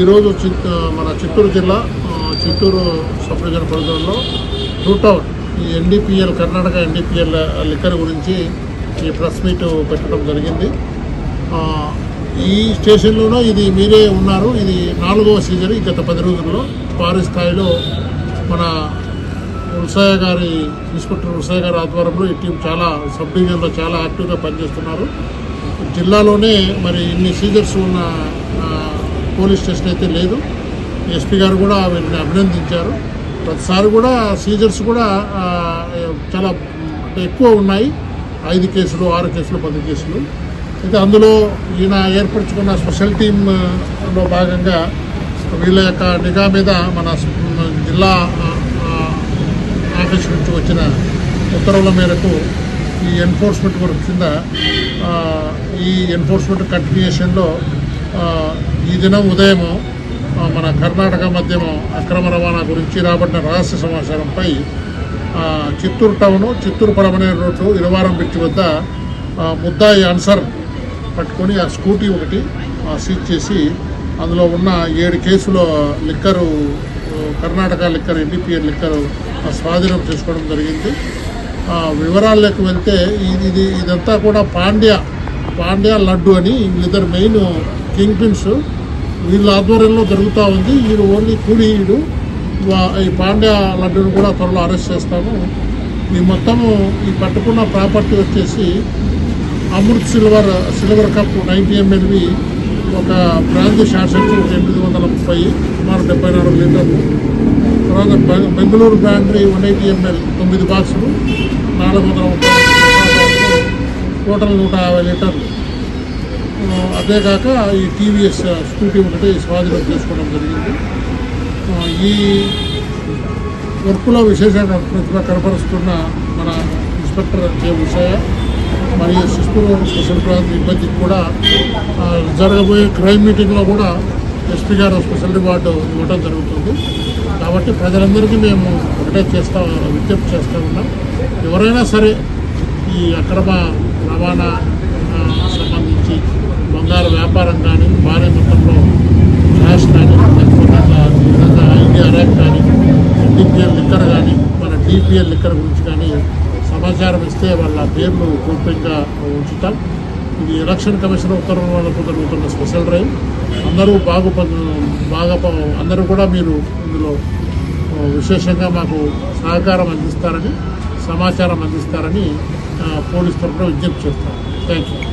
ఈరోజు చిత్ మన చిత్తూరు జిల్లా చిత్తూరు సబ్ డివిజన్ పరిధిలో రూట్అవుట్ ఈ ఎన్డీపీఎల్ కర్ణాటక ఎన్డీపీఎల్ లిక్కర్ గురించి ఈ ప్రెస్ మీట్ పెట్టడం జరిగింది. ఈ స్టేషన్లోనూ ఇది మీరే ఉన్నారు. ఇది నాలుగవ సీజన్ గత పది రోజుల్లో భారీ స్థాయిలో మన ఉల్సాయ గారి ఇన్స్పెక్టర్ ఉల్సాయ గారి ఆధ్వర్యంలో ఈ టీం చాలా సబ్ డివిజన్లో చాలా యాక్టివ్గా పనిచేస్తున్నారు. జిల్లాలోనే మరి ఇన్ని సీజర్స్ ఉన్న పోలీస్ స్టేషన్ అయితే లేదు. ఎస్పీ గారు కూడా వీళ్ళని అభినందించారు. ప్రతిసారి కూడా సీజర్స్ కూడా చాలా అంటే ఎక్కువ ఉన్నాయి. ఐదు కేసులు ఆరు కేసులు పది కేసులు. అయితే అందులో ఈయన ఏర్పరచుకున్న స్పెషల్ టీంలో భాగంగా వీళ్ళ యొక్క నిఘా మీద మన జిల్లా ఆఫీస్ నుంచి వచ్చిన ఉత్తర్వుల మేరకు ఈ ఎన్ఫోర్స్మెంట్ వర్క్ కింద ఈ ఎన్ఫోర్స్మెంట్ కంటిన్యూషన్లో ఈ దినం ఉదయం మన కర్ణాటక మధ్యమ అక్రమ రవాణా గురించి రాబడిన రహస్య సమాచారంపై చిత్తూరు టౌను చిత్తూరు పడమనేరు రోడ్డు ఇరవారం బిట్టి వద్ద ముద్దాయి అన్సర్ పట్టుకొని ఆ స్కూటీ ఒకటి ఆ, సీజ్ చేసి అందులో ఉన్న ఏడు కేసులో liquor Karnataka liquor NDPL liquor స్వాధీనం చేసుకోవడం జరిగింది. ఆ, వివరాల్లోకి వెళ్తే ఇది ఇది ఇదంతా కూడా పాండ్య పాండ్య లడ్డు అని వీళ్ళిద్దరు మెయిన్ కింగ్ పిన్స్ వీళ్ళ ఆధ్వర్యంలో జరుగుతూ ఉంది. వీడు ఓన్లీ కూలీయుడు వా- ఈ పాండ్య లడ్డును కూడా త్వరలో అరెస్ట్ చేస్తాము. ఈ మొత్తము ఈ పట్టుకున్న ప్రాపర్టీ వచ్చేసి Amrut silver silver cup ninety ఎంఎల్వి ఒక బ్రాంచ్ షార్ట్ సర్క్యూట్ ఎనిమిది వందల ముప్పై సుమారు డెబ్బై నాలుగు లీటర్లు. తర్వాత Bengaluru brandy one eighty ML తొమ్మిది బాక్సులు నాలుగు వందల ముప్పై టోటల్ నూట యాభై లీటర్లు. అదేకాక ఈ టీవీఎస్ స్కూటీ ఒకటి స్వాధీనం చేసుకోవడం జరిగింది. ఈ వర్క్లో విశేషంగా ప్రతిభ కనపరుస్తున్న మన ఇన్స్పెక్టర్ కె ఉషయ మరియు శిశువు స్పెషల్ బ్రాంచ్ ఇబ్బందికి కూడా జరగబోయే క్రైమ్ మీటింగ్లో కూడా ఎస్పీ గారు స్పెషల్ రివార్డు ఇవ్వడం జరుగుతుంది. కాబట్టి ప్రజలందరికీ మేము ఒకటే చేస్తా విజ్ఞప్తి చేస్తూ ఉన్నాం. ఎవరైనా సరే ఈ అక్రమ రవాణా సంబంధించి బంగారు వ్యాపారం కానీ భారీ మొత్తంలో క్యాష్ కానీ లేకపోతే విధంగా ఐడియా ర్యాక్ కానీ డిపిఎల్ లిక్కర్ కానీ మన డిపిఎల్ లిక్కర్ గురించి కానీ సమాచారం ఇస్తే వాళ్ళ పేర్లు గోప్యంగా ఉంచుతాం. ఇది ఎలక్షన్ కమిషన్ ఉత్తర్వుల వాళ్ళకు జరుగుతున్న స్పెషల్ డ్రైవ్. అందరూ బాగు బాగా అందరూ కూడా మీరు ఇందులో విశేషంగా మాకు సహకారం అందిస్తారని సమాచారం అందిస్తారని పోలీస్ తరఫున విజ్ఞప్తి చేస్తాను థ్యాంక్ యూ